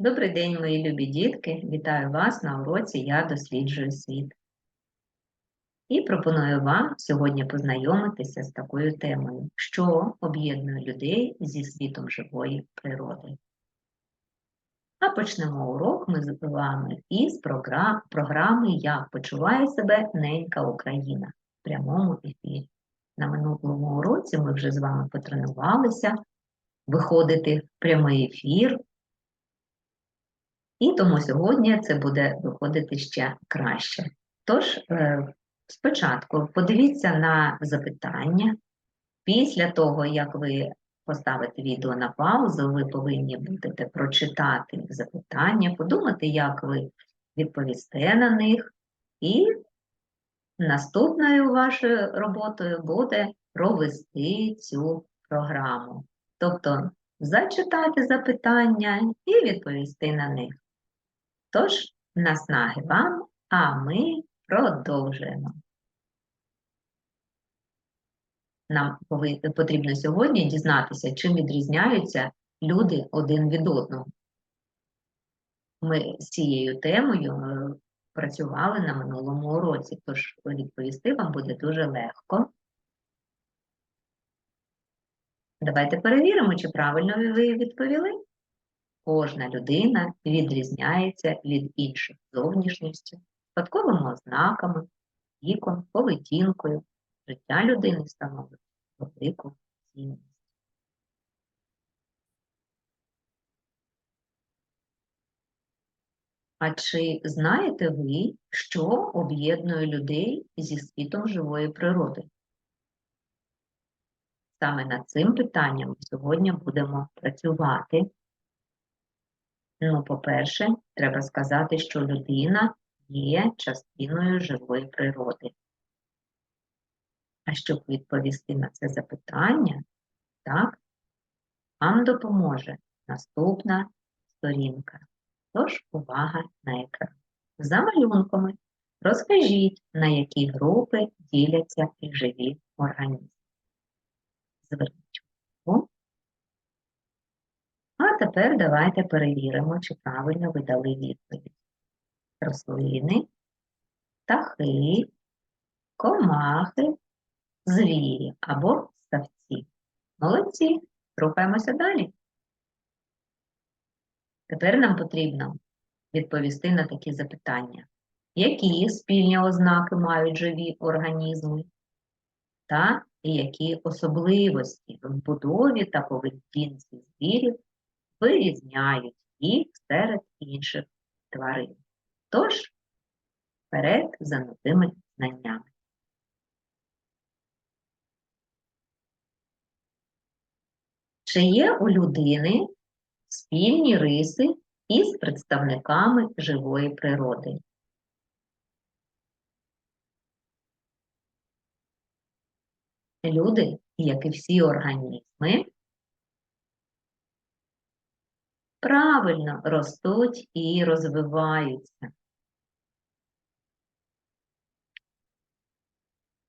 Добрий день, мої любі дітки! Вітаю вас на уроці Я досліджую світ. І пропоную вам сьогодні познайомитися з такою темою, що об'єднує людей зі світом живої природи. А почнемо урок ми з вами із програм, програми Як почуває себе ненька Україна в прямому ефірі. На минулому уроці ми вже з вами потренувалися виходити в прямий ефір. І тому сьогодні це буде виходити ще краще. Тож, е, спочатку подивіться на запитання. Після того, як ви поставите відео на паузу, ви повинні будете прочитати запитання, подумати, як ви відповісте на них. І наступною вашою роботою буде провести цю програму. Тобто зачитати запитання і відповісти на них. Тож, наснаги вам, а ми продовжуємо. Нам потрібно сьогодні дізнатися, чим відрізняються люди один від одного. Ми з цією темою е, працювали на минулому уроці, тож відповісти вам буде дуже легко. Давайте перевіримо, чи правильно ви відповіли. Кожна людина відрізняється від інших зовнішністю, спадковими ознаками, віком, поведінкою. Життя людини становить велику цінність. А чи знаєте ви, що об'єднує людей зі світом живої природи? Саме над цим питанням сьогодні будемо працювати. Ну, по-перше, треба сказати, що людина є частиною живої природи. А щоб відповісти на це запитання, так, вам допоможе наступна сторінка. Тож, увага на екран. За малюнками розкажіть, на які групи діляться і живі організми. Зверніть увагу. Тепер давайте перевіримо, чи правильно ви дали відповідь. Рослини, птахи, комахи, звірі або ставці. Молодці, рухаємося далі. Тепер нам потрібно відповісти на такі запитання. Які спільні ознаки мають живі організми? Та які особливості в будові та поведінці звірів вирізняють їх серед інших тварин. Тож, вперед за новими знаннями. Чи є у людини спільні риси із представниками живої природи? Люди, як і всі організми, правильно ростуть і розвиваються.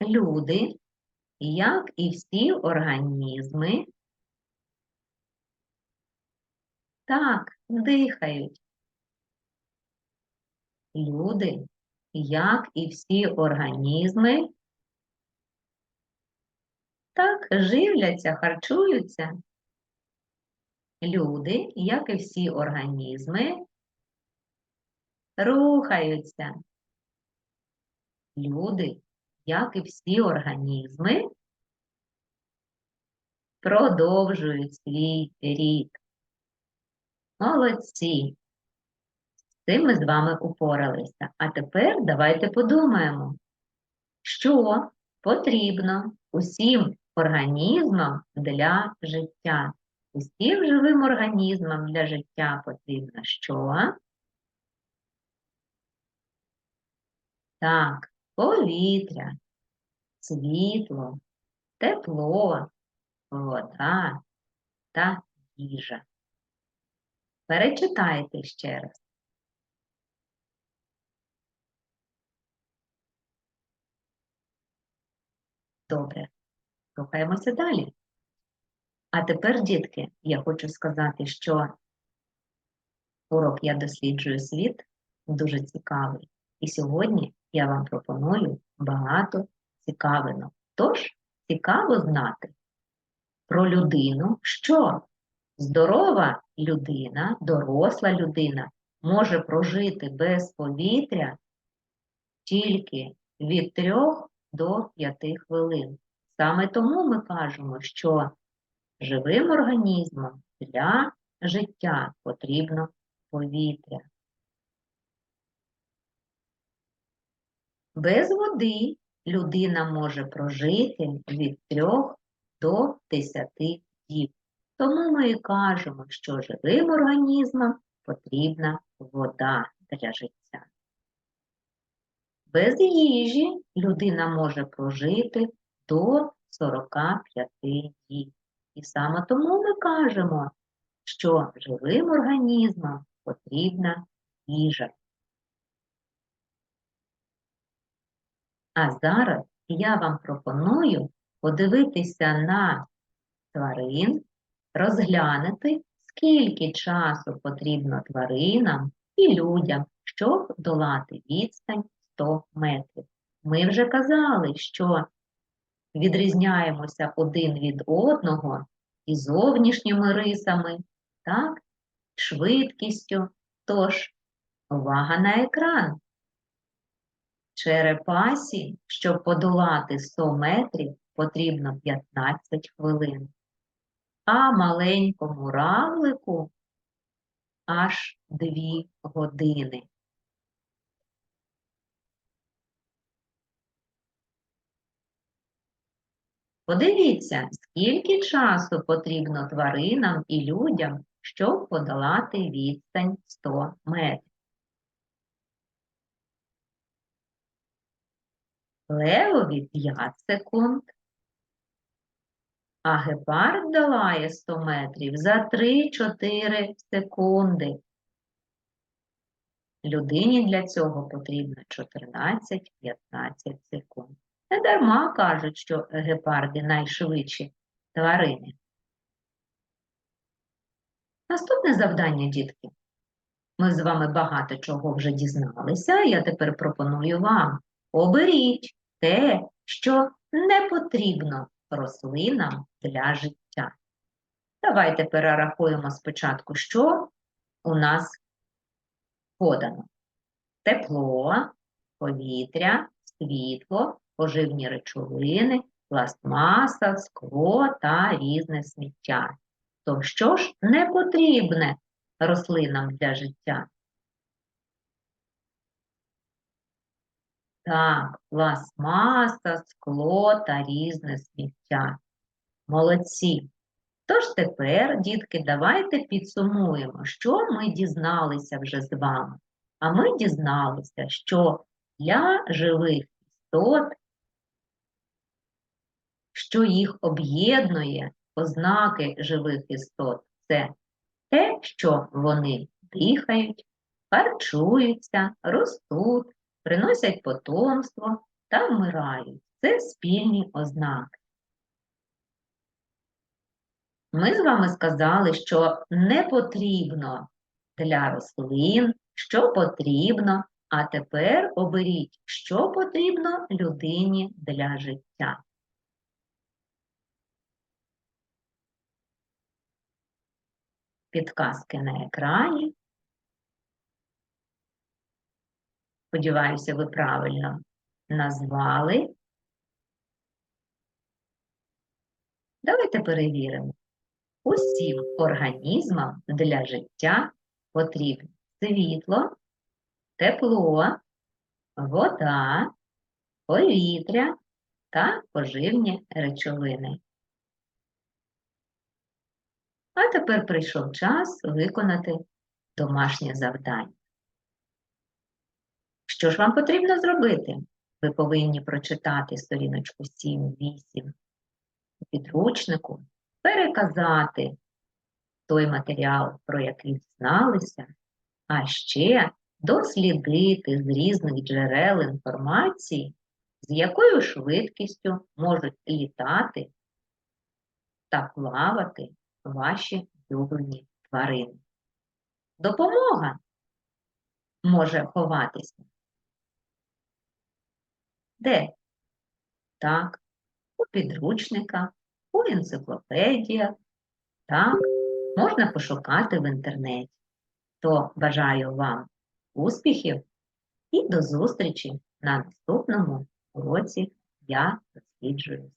Люди, як і всі організми, так, дихають. Люди, як і всі організми, так, живляться, харчуються. Люди, як і всі організми, рухаються. Люди, як і всі організми, продовжують свій рід. Молодці! З цим ми з вами упоралися. А тепер давайте подумаємо, що потрібно усім організмам для життя. Усім живим організмам для життя потрібно що? Так, повітря, світло, тепло, вода та їжа. Перечитайте ще раз. Добре, рухаємося далі. А тепер, дітки, я хочу сказати, що Урок Я досліджую світ дуже цікавий. І сьогодні я вам пропоную багато цікавинок. Тож цікаво знати про людину, що здорова людина, доросла людина може прожити без повітря тільки від 3 до 5 хвилин. Саме тому ми кажемо, що живим організмам для життя потрібно повітря. Без води людина може прожити від 3 до 10 діб. Тому ми і кажемо, що живим організмам потрібна вода для життя. Без їжі людина може прожити до 45 діб. І саме тому ми кажемо, що живим організмам потрібна їжа. А зараз я вам пропоную подивитися на тварин, розглянути, скільки часу потрібно тваринам і людям, щоб долати відстань 100 метрів. Ми вже казали, що відрізняємося один від одного і зовнішніми рисами, так, швидкістю. Тож, увага на екран. Черепасі, щоб подолати 100 метрів, потрібно 15 хвилин, а маленькому равлику аж 2 години. Подивіться, скільки часу потрібно тваринам і людям, щоб подолати відстань 100 метрів. Левові 5 секунд, а гепард долає 100 метрів за 3-4 секунди. Людині для цього потрібно 14-15 секунд. Не дарма кажуть, що гепарди найшвидші тварини. Наступне завдання, дітки. Ми з вами багато чого вже дізналися, я тепер пропоную вам. Оберіть те, що не потрібно рослинам для життя. Давайте перерахуємо спочатку, що у нас подано. Тепло, повітря, світло, поживні речовини, пластмаса, скло та різне сміття. То що ж не потрібне рослинам для життя? Так, пластмаса, скло та різне сміття. Молодці. Тож тепер, дітки, давайте підсумуємо, що ми дізналися вже з вами. А ми дізналися, що для живих істот, що їх об'єднує ознаки живих істот, це те, що вони дихають, харчуються, ростуть, приносять потомство та вмирають. Це спільні ознаки. Ми з вами сказали, що не потрібно для рослин, що потрібно, а тепер оберіть, що потрібно людині для життя. Підказки на екрані. Сподіваюся, ви правильно назвали. Давайте перевіримо. Усім організмам для життя потрібно світло, тепло, вода, повітря та поживні речовини. А тепер прийшов час виконати домашнє завдання. Що ж вам потрібно зробити? Ви повинні прочитати сторіночку 7-8 у підручнику, переказати той матеріал, про який зналися, а ще дослідити з різних джерел інформації, з якою швидкістю можуть літати та плавати ваші улюблені тварини. допомога може ховатися? Де? Так, у підручниках, у енциклопедіях. Так, можна пошукати в інтернеті. То бажаю вам успіхів і до зустрічі на наступному уроці Я досліджую